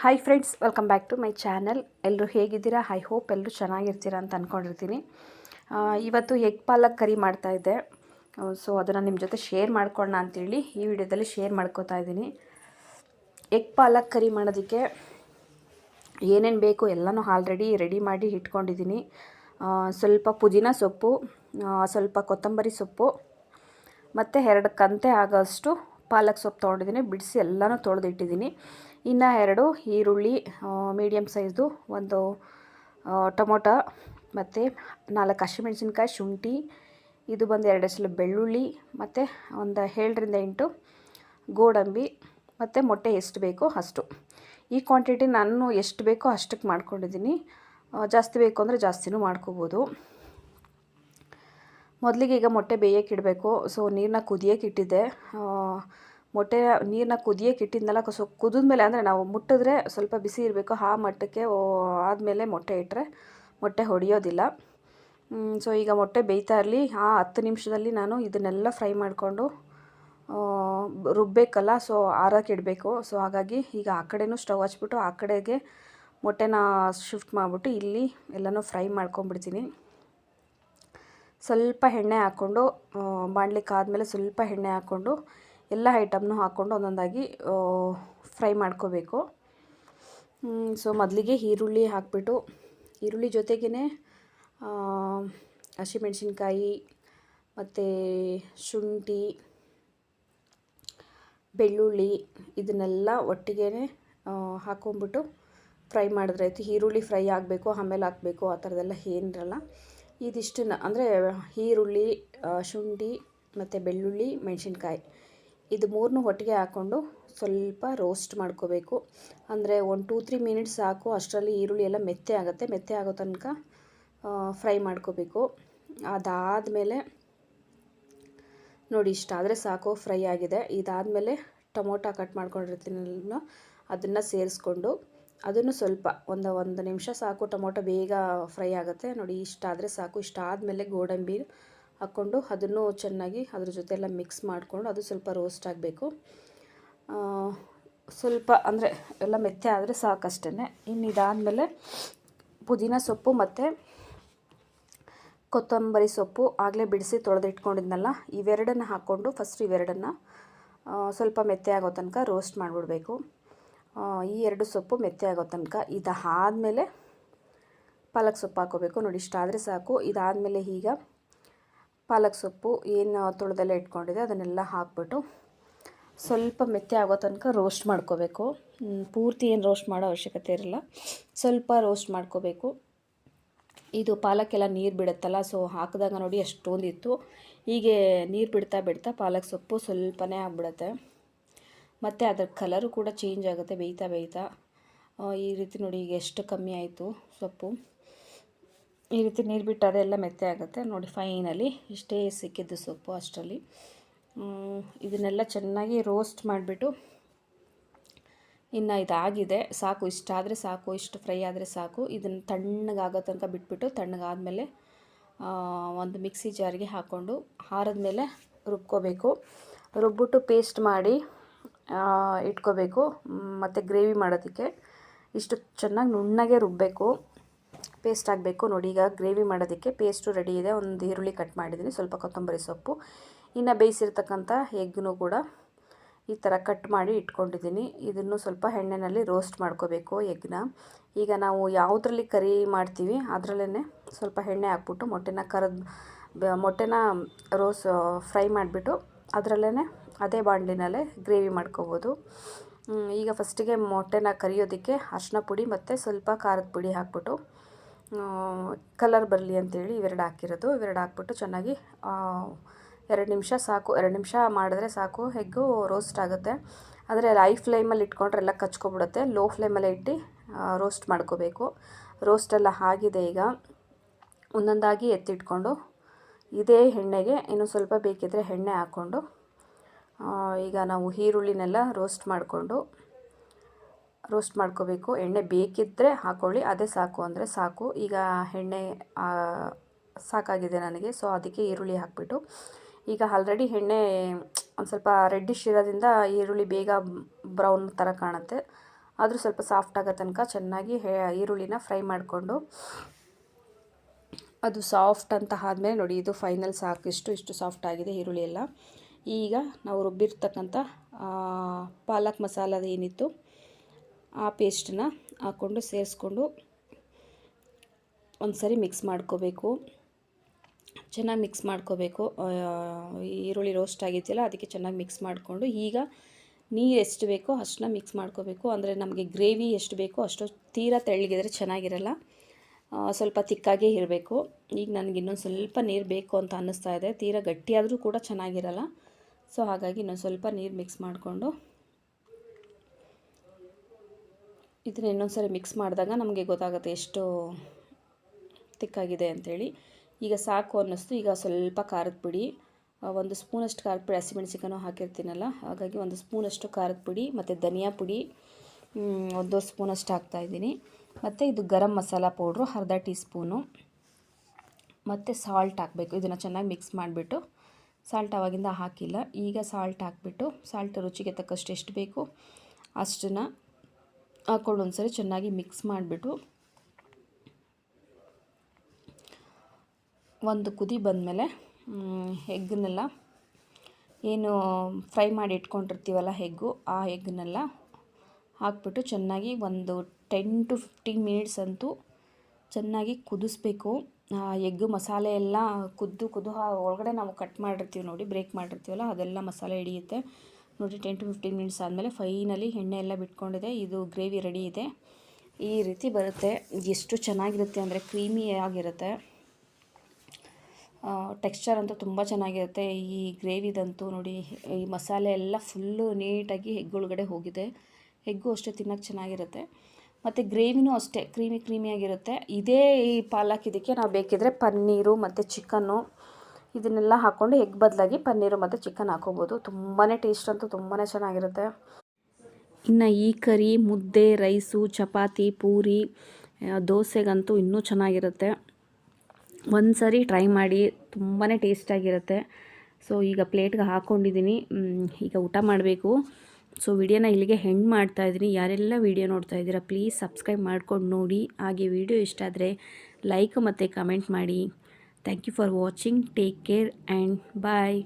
Hi friends welcome back to my channel ಎಲ್ಲರೂ ಹೇಗಿದ್ದೀರಾ? I hope ಎಲ್ಲರೂ ಚೆನ್ನಾಗಿರ್ತೀರಾ ಅಂತ ಅಂದ್ಕೊಂಡಿರ್ತೀನಿ ಇವತ್ತು ಎಗ್ ಪಾಲಕ್ ಕರಿ ಮಾಡ್ತಾ ಇದ್ದೆ. ಸೊ ಅದನ್ನು ನಿಮ್ಮ ಜೊತೆ ಶೇರ್ ಮಾಡ್ಕೊಳ್ಳೋಣ ಅಂತೇಳಿ ಈ ವಿಡಿಯೋದಲ್ಲಿ ಶೇರ್ ಮಾಡ್ಕೋತಾ ಇದ್ದೀನಿ. ಎಗ್ ಪಾಲಕ್ ಕರಿ ಮಾಡೋದಕ್ಕೆ ಏನೇನು ಬೇಕು ಎಲ್ಲನೂ ಆಲ್ರೆಡಿ ರೆಡಿ ಮಾಡಿ ಇಟ್ಕೊಂಡಿದ್ದೀನಿ. ಸ್ವಲ್ಪ ಪುದೀನ ಸೊಪ್ಪು ಸ್ವಲ್ಪ ಕೊತ್ತಂಬರಿ ಸೊಪ್ಪು, ಮತ್ತು ಎರಡು ಕಂತೆ ಆಗೋಷ್ಟು ಪಾಲಕ್ ಸೊಪ್ಪು ತೊಗೊಂಡಿದ್ದೀನಿ, ಬಿಡಿಸಿ ಎಲ್ಲನೂ ತೊಳೆದಿಟ್ಟಿದ್ದೀನಿ. ಇನ್ನು ಎರಡು ಈರುಳ್ಳಿ ಮೀಡಿಯಮ್ ಸೈಜ್ದು ಒಂದು ಟೊಮೊಟ ಮತ್ತು ನಾಲ್ಕು ಹಸಿಮೆಣ್ಸಿನ್ಕಾಯಿ, ಶುಂಠಿ, ಇದು ಬಂದು ಎರಡು ಎಸಲು ಬೆಳ್ಳುಳ್ಳಿ ಮತ್ತು ಒಂದು ಏಳರಿಂದ ಎಂಟು ಗೋಡಂಬಿ ಮತ್ತು ಮೊಟ್ಟೆ ಎಷ್ಟು ಬೇಕೋ ಅಷ್ಟು. ಈ ಕ್ವಾಂಟಿಟಿ ನಾನು ಎಷ್ಟು ಬೇಕೋ ಅಷ್ಟಕ್ಕೆ ಮಾಡ್ಕೊಂಡಿದ್ದೀನಿ. ಜಾಸ್ತಿ ಬೇಕು ಅಂದರೆ ಜಾಸ್ತಿನೂ ಮಾಡ್ಕೋಬೋದು. ಮೊದಲಿಗೆ ಈಗ ಮೊಟ್ಟೆ ಬೇಯಕ್ಕೆ ಇಡಬೇಕು. ಸೊ ನೀರನ್ನ ಕುದಿಯೋಕೆ ಇಟ್ಟಿದ್ದೆ. ಮೊಟ್ಟೆ ನೀರನ್ನ ಕುದಿಯೋಕೆ ಇಟ್ಟಿದ್ನಲ್ಲ ಸೊ ಕುದಿದ್ಮೇಲೆ ಅಂದರೆ ನಾವು ಮುಟ್ಟಿದ್ರೆ ಸ್ವಲ್ಪ ಬಿಸಿ ಇರಬೇಕು. ಆ ಮಟ್ಟಕ್ಕೆ ಆದಮೇಲೆ ಮೊಟ್ಟೆ ಇಟ್ಟರೆ ಮೊಟ್ಟೆ ಹೊಡೆಯೋದಿಲ್ಲ. ಸೊ ಈಗ ಮೊಟ್ಟೆ ಬೇಯ್ತಾ ಇರಲಿ. ಆ ಹತ್ತು ನಿಮಿಷದಲ್ಲಿ ನಾನು ಇದನ್ನೆಲ್ಲ ಫ್ರೈ ಮಾಡಿಕೊಂಡು ರುಬ್ಬೇಕಲ್ಲ ಸೊ ಆರಕ್ಕೆ ಇಡಬೇಕು. ಸೊ ಹಾಗಾಗಿ ಈಗ ಆ ಕಡೆನೂ ಸ್ಟವ್ ಹಚ್ಬಿಟ್ಟು ಆ ಕಡೆಗೆ ಮೊಟ್ಟೆನ ಶಿಫ್ಟ್ ಮಾಡಿಬಿಟ್ಟು ಇಲ್ಲಿ ಎಲ್ಲನೂ ಫ್ರೈ ಮಾಡ್ಕೊಂಬಿಡ್ತೀನಿ ಸ್ವಲ್ಪ ಎಣ್ಣೆ ಹಾಕ್ಕೊಂಡು ಬಾಣ್ಲಿಕ್ಕೆ ಆದಮೇಲೆ ಸ್ವಲ್ಪ ಎಣ್ಣೆ ಹಾಕ್ಕೊಂಡು, ಎಲ್ಲ ಐಟಮ್ನು ಹಾಕ್ಕೊಂಡು ಒಂದೊಂದಾಗಿ ಫ್ರೈ ಮಾಡ್ಕೋಬೇಕು. ಸೊ ಮೊದಲಿಗೆ ಈರುಳ್ಳಿ ಹಾಕ್ಬಿಟ್ಟು, ಈರುಳ್ಳಿ ಜೊತೆಗೇ ಹಸಿಮೆಣ್ಸಿನ್ಕಾಯಿ, ಮತ್ತು ಶುಂಠಿ, ಬೆಳ್ಳುಳ್ಳಿ ಇದನ್ನೆಲ್ಲ ಒಟ್ಟಿಗೆ ಹಾಕ್ಕೊಂಬಿಟ್ಟು ಫ್ರೈ ಮಾಡಿದ್ರೆ ಆಯಿತು. ಈರುಳ್ಳಿ ಫ್ರೈ ಆಗಬೇಕು, ಆಮೇಲೆ ಹಾಕಬೇಕು, ಆ ಥರದ್ದೆಲ್ಲ ಏನಿರಲ್ಲ ಇದಿಷ್ಟನ್ನು, ಅಂದರೆ ಈರುಳ್ಳಿ ಶುಂಠಿ ಮತ್ತು ಬೆಳ್ಳುಳ್ಳಿ, ಮೆಣಸಿನ್ಕಾಯಿ. ಇದು ಮೂರನ್ನೂ ಒಟ್ಟಿಗೆ ಹಾಕ್ಕೊಂಡು ಸ್ವಲ್ಪ ರೋಸ್ಟ್ ಮಾಡ್ಕೋಬೇಕು. ಅಂದರೆ ಒಂದು ಟೂ ತ್ರೀ ಮಿನಿಟ್ಸ್ ಸಾಕು, ಅಷ್ಟರಲ್ಲಿ ಈರುಳ್ಳಿ ಎಲ್ಲ ಮೆತ್ತೆ ಆಗುತ್ತೆ. ಮೆತ್ತೆ ಆಗೋ ತನಕ ಫ್ರೈ ಮಾಡ್ಕೋಬೇಕು. ಅದಾದಮೇಲೆ, ನೋಡಿ ಇಷ್ಟಾದರೆ ಸಾಕು ಫ್ರೈ ಆಗಿದೆ. ಇದಾದಮೇಲೆ ಟೊಮೊಟೊ ಕಟ್ ಮಾಡ್ಕೊಂಡಿರ್ತೀನಲ್ಲ ಅದನ್ನು ಸೇರಿಸ್ಕೊಂಡು ಅದನ್ನು ಸ್ವಲ್ಪ ಒಂದು ಒಂದು ನಿಮಿಷ ಸಾಕು, ಟೊಮೊಟೊ ಬೇಗ ಫ್ರೈ ಆಗುತ್ತೆ. ನೋಡಿ ಇಷ್ಟಾದರೆ ಸಾಕು. ಇಷ್ಟಾದಮೇಲೆ ಗೋಡಂಬಿ ಹಾಕ್ಕೊಂಡು ಅದನ್ನು ಚೆನ್ನಾಗಿ ಅದ್ರ ಜೊತೆ ಎಲ್ಲ ಮಿಕ್ಸ್ ಮಾಡಿಕೊಂಡು ಅದು ಸ್ವಲ್ಪ ರೋಸ್ಟ್ ಆಗಬೇಕು. ಸ್ವಲ್ಪ ಅಂದರೆ ಎಲ್ಲ ಮೆತ್ತೆ ಆದರೆ ಸಾಕಷ್ಟೇ ಇನ್ನು ಇದಾದಮೇಲೆ ಪುದೀನ ಸೊಪ್ಪು ಮತ್ತು ಕೊತ್ತಂಬರಿ ಸೊಪ್ಪು ಆಗಲೇ ಬಿಡಿಸಿ ತೊಳೆದಿಟ್ಕೊಂಡಿದ್ನಲ್ಲ, ಇವೆರಡನ್ನು ಹಾಕ್ಕೊಂಡು ಫಸ್ಟ್ ಇವೆರಡನ್ನು ಸ್ವಲ್ಪ ಮೆತ್ತೆ ಆಗೋ ತನಕ ರೋಸ್ಟ್ ಮಾಡಿಬಿಡ್ಬೇಕು. ಈ ಎರಡು ಸೊಪ್ಪು ಮೆತ್ತೆ ಆಗೋ ತನಕ ಆದಮೇಲೆ ಪಾಲಕ್ ಸೊಪ್ಪು ಹಾಕೋಬೇಕು. ನೋಡಿ ಇಷ್ಟಾದರೆ ಸಾಕು. ಇದಾದಮೇಲೆ ಈಗ ಪಾಲಕ್ ಸೊಪ್ಪು ಏನು ತೊಳೆದೆಲ್ಲ ಇಟ್ಕೊಂಡಿದೆ ಅದನ್ನೆಲ್ಲ ಹಾಕ್ಬಿಟ್ಟು ಸ್ವಲ್ಪ ಮೆತ್ತೆ ಆಗೋ ತನಕ ರೋಸ್ಟ್ ಮಾಡ್ಕೋಬೇಕು. ಪೂರ್ತಿ ಏನು ರೋಸ್ಟ್ ಮಾಡೋ ಅವಶ್ಯಕತೆ ಇರಲ್ಲ. ಸ್ವಲ್ಪ ರೋಸ್ಟ್ ಮಾಡ್ಕೋಬೇಕು. ಇದು ಪಾಲಕ್ಕೆಲ್ಲ ನೀರು ಬಿಡುತ್ತಲ್ಲ ಸೊ ಹಾಕಿದಾಗ ನೋಡಿ ಅಷ್ಟೊಂದಿತ್ತು. ಹೀಗೆ ನೀರು ಬಿಡ್ತಾ ಬಿಡ್ತಾ ಪಾಲಕ್ ಸೊಪ್ಪು ಸ್ವಲ್ಪನೇ ಆಗಿಬಿಡುತ್ತೆ. ಮತ್ತು ಅದರ ಕಲರು ಕೂಡ ಚೇಂಜ್ ಆಗುತ್ತೆ, ಬೇಯ್ತಾ ಬೇಯ್ತಾ. ಈ ರೀತಿ ನೋಡಿ ಈಗ ಎಷ್ಟು ಕಮ್ಮಿ ಆಯಿತು ಸೊಪ್ಪು. ಈ ರೀತಿ ನೀರು ಬಿಟ್ಟು ಅದೆಲ್ಲ ಮೆತ್ತೆ ಆಗುತ್ತೆ. ನೋಡಿ ಫೈನಲಿ ಇಷ್ಟೇ ಸಿಕ್ಕಿದ್ದು ಸೊಪ್ಪು ಅಷ್ಟರಲ್ಲಿ. ಇದನ್ನೆಲ್ಲ ಚೆನ್ನಾಗಿ ರೋಸ್ಟ್ ಮಾಡಿಬಿಟ್ಟು ಇನ್ನು ಇದಾಗಿದೆ. ಸಾಕು ಇಷ್ಟಾದರೆ ಸಾಕು, ಇಷ್ಟು ಫ್ರೈ ಆದರೆ ಸಾಕು. ಇದನ್ನು ತಣ್ಣಗಾಗೋ ತನಕ ಬಿಟ್ಬಿಟ್ಟು ತಣ್ಣಗಾದಮೇಲೆ ಒಂದು ಮಿಕ್ಸಿ ಜಾರಿಗೆ ಹಾಕ್ಕೊಂಡು ಹಾರದ ಮೇಲೆ ರುಬ್ಕೋಬೇಕು. ರುಬ್ಬಿಟ್ಟು ಪೇಸ್ಟ್ ಮಾಡಿ ಇಟ್ಕೋಬೇಕು. ಮತ್ತು ಗ್ರೇವಿ ಮಾಡೋದಕ್ಕೆ ಇಷ್ಟು ಚೆನ್ನಾಗಿ ನುಣ್ಣಗೆ ರುಬ್ಬಬೇಕು ಪೇಸ್ಟ್ ಆಗಬೇಕು ನೋಡಿ, ಈಗ ಗ್ರೇವಿ ಮಾಡೋದಕ್ಕೆ ಪೇಸ್ಟು ರೆಡಿ ಇದೆ. ಒಂದು ಈರುಳ್ಳಿ ಕಟ್ ಮಾಡಿದ್ದೀನಿ. ಸ್ವಲ್ಪ ಕೊತ್ತಂಬರಿ ಸೊಪ್ಪು. ಇನ್ನು ಬೇಯಿಸಿರ್ತಕ್ಕಂಥ ಎಗ್ನೂ ಕೂಡ ಈ ಥರ ಕಟ್ ಮಾಡಿ ಇಟ್ಕೊಂಡಿದ್ದೀನಿ. ಇದನ್ನು ಸ್ವಲ್ಪ ಎಣ್ಣೆಯಲ್ಲಿ ರೋಸ್ಟ್ ಮಾಡ್ಕೋಬೇಕು ಎಗ್ನ ಈಗ ನಾವು ಯಾವುದ್ರಲ್ಲಿ ಕರಿ ಮಾಡ್ತೀವಿ ಅದರಲ್ಲೇ ಸ್ವಲ್ಪ ಎಣ್ಣೆ ಹಾಕ್ಬಿಟ್ಟು ಮೊಟ್ಟೆನ ಕರೆದು ಮೊಟ್ಟೆನ ರೋಸ್, ಫ್ರೈ ಮಾಡಿಬಿಟ್ಟು ಅದರಲ್ಲೇ ಅದೇ ಬಾಣಲಿನಲ್ಲೇ ಗ್ರೇವಿ ಮಾಡ್ಕೋಬೋದು. ಈಗ ಫಸ್ಟಿಗೆ ಮೊಟ್ಟೆನ ಕರಿಯೋದಕ್ಕೆ ಅರ್ಶಿನ ಪುಡಿ ಮತ್ತು ಸ್ವಲ್ಪ ಖಾರದ ಪುಡಿ ಹಾಕ್ಬಿಟ್ಟು ಕಲರ್ ಬರಲಿ ಅಂತೇಳಿ ಇವೆರಡು ಹಾಕಿರೋದು. ಇವೆರಡು ಹಾಕ್ಬಿಟ್ಟು ಚೆನ್ನಾಗಿ ಎರಡು ನಿಮಿಷ ಸಾಕು. ಎರಡು ನಿಮಿಷ ಮಾಡಿದ್ರೆ ಸಾಕು. ಹೆಗ್ಗು ರೋಸ್ಟ್ ಆಗುತ್ತೆ. ಆದರೆ ಹೈ ಫ್ಲೇಮಲ್ಲಿ ಇಟ್ಕೊಂಡ್ರೆ ಎಲ್ಲ ಕಚ್ಕೊಬಿಡುತ್ತೆ. ಲೋ ಫ್ಲೇಮಲ್ಲೇ ಇಟ್ಟು ರೋಸ್ಟ್ ಮಾಡ್ಕೋಬೇಕು. ರೋಸ್ಟ್ ಎಲ್ಲ ಆಗಿದೆ ಈಗ. ಒಂದೊಂದಾಗಿ ಎತ್ತಿಟ್ಕೊಂಡು, ಇದೇ ಎಣ್ಣೆಗೆ ಇನ್ನು ಸ್ವಲ್ಪ ಬೇಕಿದ್ದರೆ ಎಣ್ಣೆ ಹಾಕ್ಕೊಂಡು ಈಗ ನಾವು ಈರುಳ್ಳಿನೆಲ್ಲ ರೋಸ್ಟ್ ಮಾಡಿಕೊಂಡು ರೋಸ್ಟ್ ಮಾಡ್ಕೋಬೇಕು. ಎಣ್ಣೆ ಬೇಕಿದ್ದರೆ ಹಾಕ್ಕೊಳ್ಳಿ ಅದೇ ಸಾಕು ಅಂದರೆ ಸಾಕು. ಈಗ ಎಣ್ಣೆ ಸಾಕಾಗಿದೆ ನನಗೆ ಸೊ ಅದಕ್ಕೆ ಈರುಳ್ಳಿ ಹಾಕ್ಬಿಟ್ಟು. ಈಗ ಆಲ್ರೆಡಿ ಎಣ್ಣೆ ಒಂದು ಸ್ವಲ್ಪ ರೆಡ್ಡಿಶ್ ಇರೋದ್ರಿಂದ ಈರುಳ್ಳಿ ಬೇಗ ಬ್ರೌನ್ ಥರ ಕಾಣುತ್ತೆ. ಆದರೂ ಸ್ವಲ್ಪ ಸಾಫ್ಟ್ ಆಗೋ ತನಕ ಚೆನ್ನಾಗಿ ಈರುಳ್ಳಿನ ಫ್ರೈ ಮಾಡಿಕೊಂಡು, ಅದು ಸಾಫ್ಟ್ ಅಂತ ಆದಮೇಲೆ ನೋಡಿ, ಇದು ಫೈನಲ್ ಸಾಕು. ಇಷ್ಟು ಇಷ್ಟು ಸಾಫ್ಟ್ ಆಗಿದೆ ಈರುಳ್ಳಿ ಎಲ್ಲ. ಈಗ ನಾವು ರುಬ್ಬಿರ್ತಕ್ಕಂಥ ಪಾಲಕ್ ಮಸಾಲದ ಏನಿತ್ತು ಆ ಪೇಸ್ಟನ್ನ ಹಾಕ್ಕೊಂಡು ಸೇರಿಸ್ಕೊಂಡು ಒಂದು ಸರಿ ಮಿಕ್ಸ್ ಮಾಡ್ಕೋಬೇಕು. ಚೆನ್ನಾಗಿ ಮಿಕ್ಸ್ ಮಾಡ್ಕೋಬೇಕು. ಈರುಳ್ಳಿ ರೋಸ್ಟ್ ಆಗಿದೆಯಲ್ಲ, ಅದಕ್ಕೆ ಚೆನ್ನಾಗಿ ಮಿಕ್ಸ್ ಮಾಡಿಕೊಂಡು ಈಗ ನೀರು ಎಷ್ಟು ಬೇಕೋ ಅಷ್ಟನ್ನ ಮಿಕ್ಸ್ ಮಾಡ್ಕೋಬೇಕು. ಅಂದರೆ ನಮಗೆ ಗ್ರೇವಿ ಎಷ್ಟು ಬೇಕೋ ಅಷ್ಟು ತೀರಾ ತೆಳ್ಳಗಿದ್ರೆ ಚೆನ್ನಾಗಿರಲ್ಲ. ಸ್ವಲ್ಪ ತಿಕ್ಕಾಗೇ ಇರಬೇಕು. ಈಗ ನನಗೆ ಇನ್ನೊಂದು ಸ್ವಲ್ಪ ನೀರು ಬೇಕು ಅಂತ ಅನ್ನಿಸ್ತಾ ಇದೆ. ತೀರಾ ಗಟ್ಟಿಯಾದರೂ ಕೂಡ ಚೆನ್ನಾಗಿರಲ್ಲ. ಸೊ ಹಾಗಾಗಿ ಇನ್ನೊಂದು ಸ್ವಲ್ಪ ನೀರು ಮಿಕ್ಸ್ ಮಾಡಿಕೊಂಡು ಇದನ್ನ ಇನ್ನೊಂದು ಸರಿ ಮಿಕ್ಸ್ ಮಾಡಿದಾಗ ನಮಗೆ ಗೊತ್ತಾಗುತ್ತೆ ಎಷ್ಟು ತಿಕ್ಕಾಗಿದೆ ಅಂಥೇಳಿ ಈಗ ಸಾಕು ಅನ್ನಿಸ್ತು. ಈಗ ಸ್ವಲ್ಪ ಖಾರದ ಪುಡಿ ಒಂದು ಸ್ಪೂನಷ್ಟು ಖಾರದ ಪುಡಿ ಹಸಿಮೆಣ್ಸಿಕಾನು ಹಾಕಿರ್ತೀನಲ್ಲ, ಹಾಗಾಗಿ ಒಂದು ಸ್ಪೂನಷ್ಟು ಖಾರದ ಪುಡಿ ಮತ್ತು ಧನಿಯಾ ಪುಡಿ ಒಂದು ಸ್ಪೂನಷ್ಟು ಹಾಕ್ತಾಯಿದ್ದೀನಿ ಮತ್ತು ಇದು ಗರಂ ಮಸಾಲ ಪೌಡ್ರು, ಅರ್ಧ ಟೀ ಸ್ಪೂನು ಮತ್ತು ಸಾಲ್ಟ್ ಹಾಕಬೇಕು. ಇದನ್ನು ಚೆನ್ನಾಗಿ ಮಿಕ್ಸ್ ಮಾಡಿಬಿಟ್ಟು ಸಾಲ್ಟ್ ಆವಾಗಿಂದ ಹಾಕಿಲ್ಲ. ಈಗ ಸಾಲ್ಟ್ ಹಾಕಿಬಿಟ್ಟು ಸಾಲ್ಟ್ ರುಚಿಗೆ ತಕ್ಕಷ್ಟು ಎಷ್ಟು ಬೇಕು ಅಷ್ಟನ್ನು ಹಾಕ್ಕೊಂಡು ಒಂದ್ಸರಿ ಚೆನ್ನಾಗಿ ಮಿಕ್ಸ್ ಮಾಡಿಬಿಟ್ಟು ಒಂದು ಕುದಿ ಬಂದಮೇಲೆ ಎಗ್ಗನ್ನೆಲ್ಲ ಏನು ಫ್ರೈ ಮಾಡಿ ಇಟ್ಕೊಂಡಿರ್ತೀವಲ್ಲ ಹೆಗ್ಗು ಆ ಎಗ್ಗನ್ನೆಲ್ಲ ಹಾಕ್ಬಿಟ್ಟು ಚೆನ್ನಾಗಿ ಒಂದು ಟೆನ್ ಟು ಫಿಫ್ಟೀನ್ ಮಿನಿಟ್ಸ್ ಅಂತೂ ಚೆನ್ನಾಗಿ ಕುದಿಸ್ಬೇಕು. ಎಗ್ ಮಸಾಲೆ ಎಲ್ಲ ಕುದ್ದು ಕುದ್ದು ಒಳಗಡೆ ನಾವು ಕಟ್ ಮಾಡಿರ್ತೀವಿ ನೋಡಿ ಬ್ರೇಕ್ ಮಾಡಿರ್ತೀವಲ್ಲ, ಅದೆಲ್ಲ ಮಸಾಲೆ ಹಿಡಿಯುತ್ತೆ. ನೋಡಿ ಟೆನ್ ಟು ಫಿಫ್ಟೀನ್ ಮಿನಿಟ್ಸ್ ಆದಮೇಲೆ ಫೈನಲಿ ಎಣ್ಣೆ ಎಲ್ಲ ಬಿಟ್ಕೊಂಡಿದೆ, ಇದು ಗ್ರೇವಿ ರೆಡಿ ಇದೆ. ಈ ರೀತಿ ಬರುತ್ತೆ. ಎಷ್ಟು ಚೆನ್ನಾಗಿರುತ್ತೆ ಅಂದರೆ ಕ್ರೀಮಿ ಆಗಿರುತ್ತೆ. ಟೆಕ್ಸ್ಚರ್ ಅಂತೂ ತುಂಬ ಚೆನ್ನಾಗಿರುತ್ತೆ. ಈ ಗ್ರೇವಿದಂತೂ ನೋಡಿ, ಈ ಮಸಾಲೆ ಎಲ್ಲ ಫುಲ್ಲು ನೀಟಾಗಿ ಒಳಗಡೆ ಹೋಗಿದೆ. ಹೆಗ್ಗು ಅಷ್ಟೇ ತಿನ್ನೋಕ್ಕೆ ಚೆನ್ನಾಗಿರುತ್ತೆ. ಮತ್ತು ಗ್ರೇವಿನೂ ಅಷ್ಟೇ, ಕ್ರೀಮಿ ಕ್ರೀಮಿಯಾಗಿರುತ್ತೆ. ಇದೇ ಈ ಪಾಲಕ್ ಇದಕ್ಕೆ ನಾವು ಬೇಕಿದ್ದರೆ ಪನ್ನೀರು ಮತ್ತು ಚಿಕನ್ನು ಇದನ್ನೆಲ್ಲ ಹಾಕ್ಕೊಂಡು ಎಗ್ ಬದಲಾಗಿ ಪನ್ನೀರು ಮತ್ತು ಚಿಕನ್ ಹಾಕೋಬೋದು. ತುಂಬಾ ಟೇಸ್ಟ್ ಅಂತೂ ತುಂಬಾ ಚೆನ್ನಾಗಿರುತ್ತೆ. ಇನ್ನು ಈ ಕರಿ, ಮುದ್ದೆ, ರೈಸು, ಚಪಾತಿ, ಪೂರಿ ದೋಸೆಗಂತೂ ಇನ್ನೂ ಚೆನ್ನಾಗಿರುತ್ತೆ. ಒಂದು ಸರಿ ಟ್ರೈ ಮಾಡಿ ತುಂಬಾ ಟೇಸ್ಟಾಗಿರುತ್ತೆ ಸೊ ಈಗ ಪ್ಲೇಟ್ಗೆ ಹಾಕ್ಕೊಂಡಿದ್ದೀನಿ ಈಗ ಊಟ ಮಾಡಬೇಕು. ಸೊ ವಿಡಿಯೋನ ಇಲ್ಲಿಗೆ ಹೆಂಡ್ ಮಾಡ್ತಾ ಇದ್ದೀನಿ. ಯಾರೆಲ್ಲ ವಿಡಿಯೋ ನೋಡ್ತಾ ಇದ್ದೀರಾ, ಪ್ಲೀಸ್ ಸಬ್ಸ್ಕ್ರೈಬ್ ಮಾಡ್ಕೊಂಡು ನೋಡಿ. ಹಾಗೆ ವಿಡಿಯೋ ಇಷ್ಟ ಆದರೆ ಲೈಕ್ ಮತ್ತು ಕಮೆಂಟ್ ಮಾಡಿ. Thank you for watching. Take care and bye.